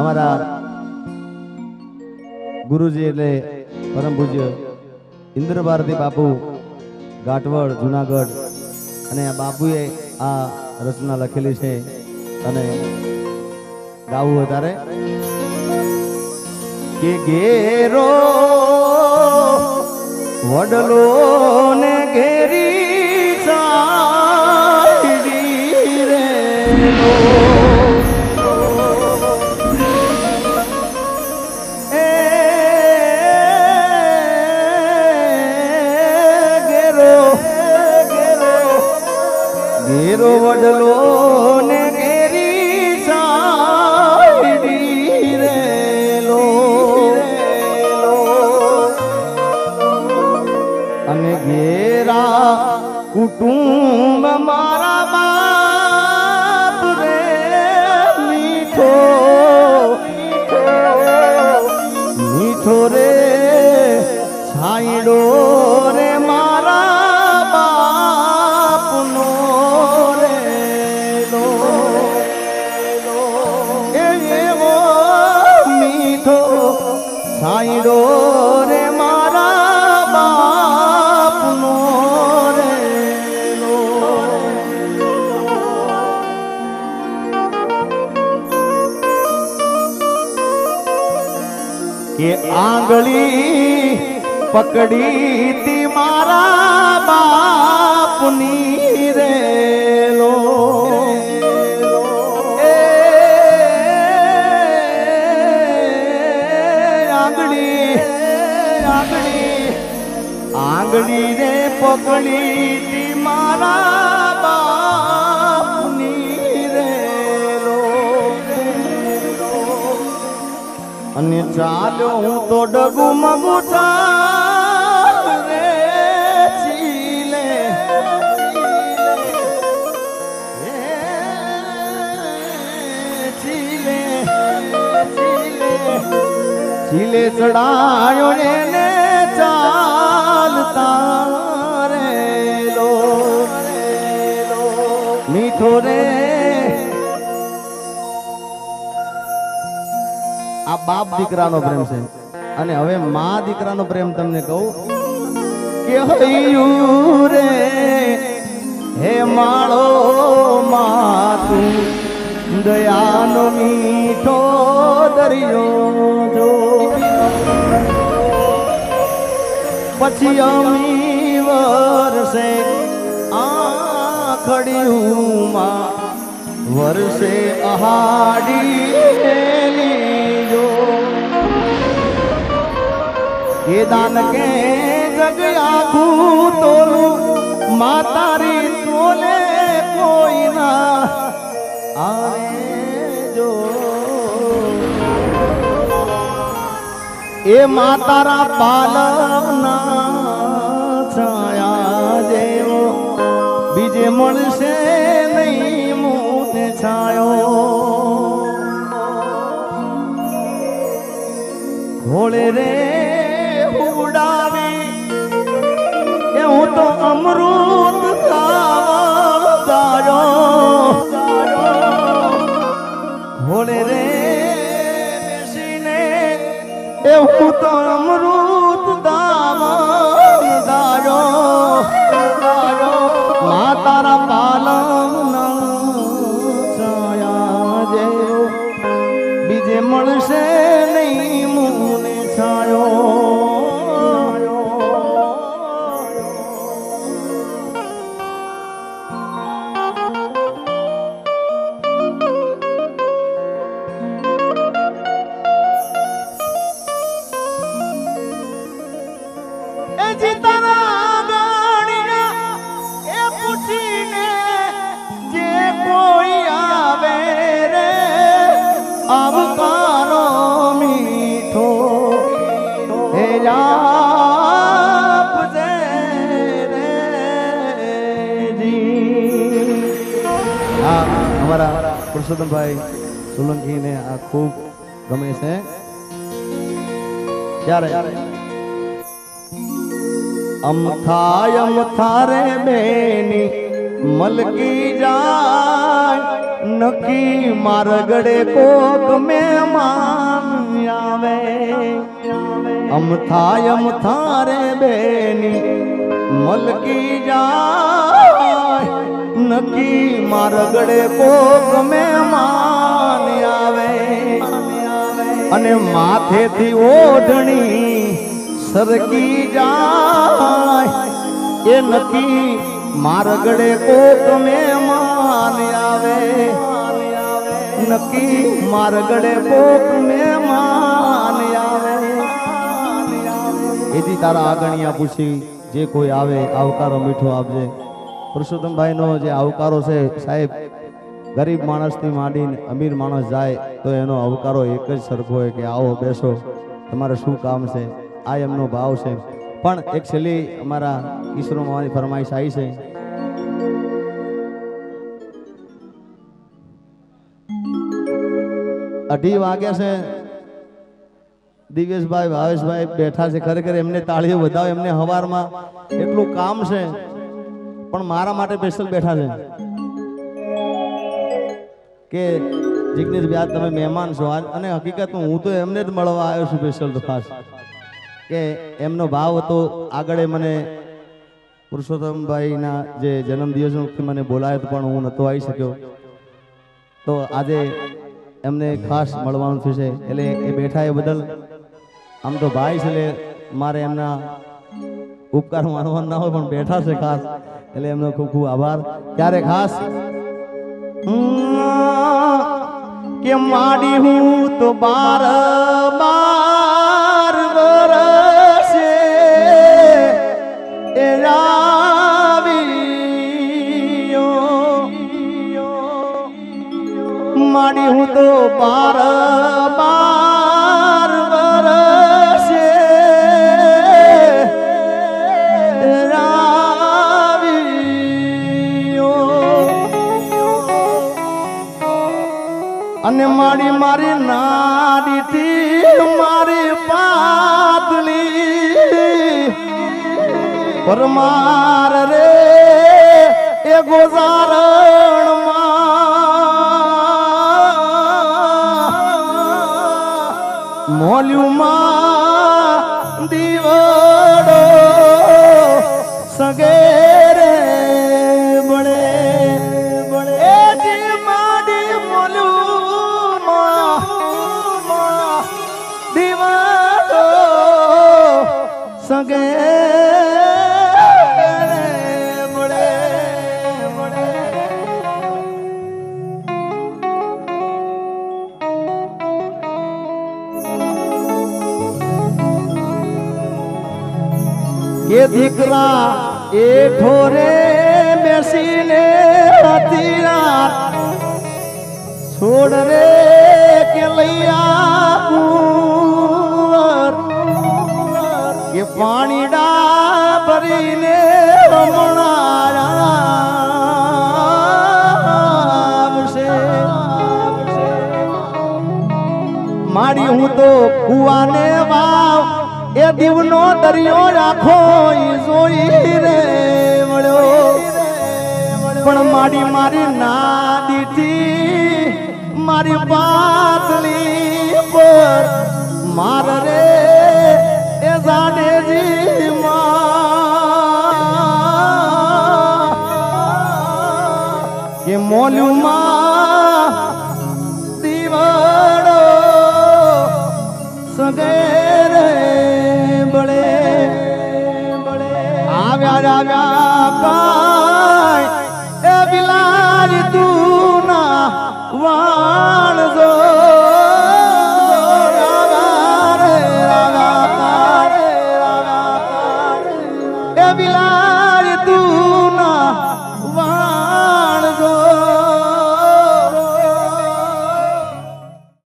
અમારા ગુરુજી એટલે પરમ પૂજ્ય ઇન્દ્ર ભારતી બાપુ ગાટવડ જુનાગઢ અને આ બાપુએ આ રચના લખેલી છે અને ગાવું વધારે. કે ઘેરો વડલો ને ઘેરી રે ઘેરો વડલો ને ઘેરી સાડી રે લો અને ઘેરા કુટુંબ કે આંગળી પકડી તી મારા બાપની રે લો એ આંગળી આંગળી આંગળી રે પકડી તી મારા બાપની અને ચાલ્યો હું તો ડગુ મગુ ચાલ રે, ચીલે. ચીલે ચીલે. ચડાયો એને ચાલતા રે લો મીઠો રે બાપ દીકરાનો પ્રેમ છે. અને હવે મા દીકરાનો પ્રેમ તમને કહું. કે હૈયું રે, હે માળો માતું દયાનો મીઠો દરિયો જો. પછી અમી વરસે આખડિયુંમાં વરસે અહાડી એ દાન કે જગ આખું તોલું, માતારી તોલે કોઈ ના આવે જો. એ માતારા પાલના છાયા જેવો, બીજે મળશે નહીં મોત છાયો. ઘોડે રે Lord. પરસોત્તમભાઈ સોલંકીને આ ખૂબ ગમે છે. ત્યારે અમથા અમથા રે બેની મલકી જાય નકી મારગડે કોક મે આવે. અમથા અમથા બેની મલકી જાય નકી મારગડે ગમે માન આવે. અને માથેથી ઓઢણી સરકી જાય. એ નકી મારગડે ગમે માન આવે. નકી મારગડે કોક મહેમાન આવે. એથી તારા આગણિયા પૂછી, જે કોઈ આવે, આવકારો મીઠો આપજે. પુરુષોત્તમભાઈનો જે આવકારો છે, સાહેબ, ગરીબ માણસથી માંડીને અમીર માણસ જાય, તો એનો આવકારો એક જ સરખો હોય કે આવો, બેસો, તમારે શું કામ છે? આ એમનો ભાવ છે. પણ એક છેલ્લી અમારા ઈસરો માવાની ફરમાઈશ આવી છે. અઢી વાગ્યા છે. દિવ્યેશભાઈ, ભાવેશભાઈ બેઠા છે. ખરેખર એમને તાળીઓ વધાવે, એમને હવારમાં એટલું કામ છે. પણ મારા માટે સ્પેશિયલ બેઠા છે. કે જિગ્નેશ વ્યાસ તમે મહેમાન છો. આજ અને હકીકતમાં હું તો એમને જ મળવા આવ્યો છું સ્પેશિયલ તો ખાસ. કે એમનો ભાવ હતો આગળ મને પુરુષોત્તમભાઈના જે જન્મદિવસથી મને બોલાયો પણ હું નહોતો આવી શક્યો. તો આજે એમને ખાસ મળવાનું થયું છે એટલે એ બેઠા એ બદલ આમ તો ભાઈ છે એટલે મારે એમના ઉપકાર માનવા ના હોય પણ બેઠા છે ખાસ, એટલે એમનો ખૂબ ખૂબ આભાર. ત્યારે ખાસ? કે માડી હું તો બાર બાર વરસે એ રાવીયો માડી હું તો બાર અને મારી નાડીથી મારી પાતળી પરમાર રે એ ગોઝારણમાં બળે કે દીકરા એ ઠોરે બેસીને હતી રાત. છોડ રે કે લૈયા કુંવર કે પાણી ડા ભરીને મારી હું તો કુવાને વાવ, એ દીવનો દરિયો રાખો જોઈ રે મળ્યો પણ માડી મારી ના દીધી મારી પાતળી કે મોલ્યુમાં દીવાડો સગેરે બળે બળે. આવ્યા આવ્યા.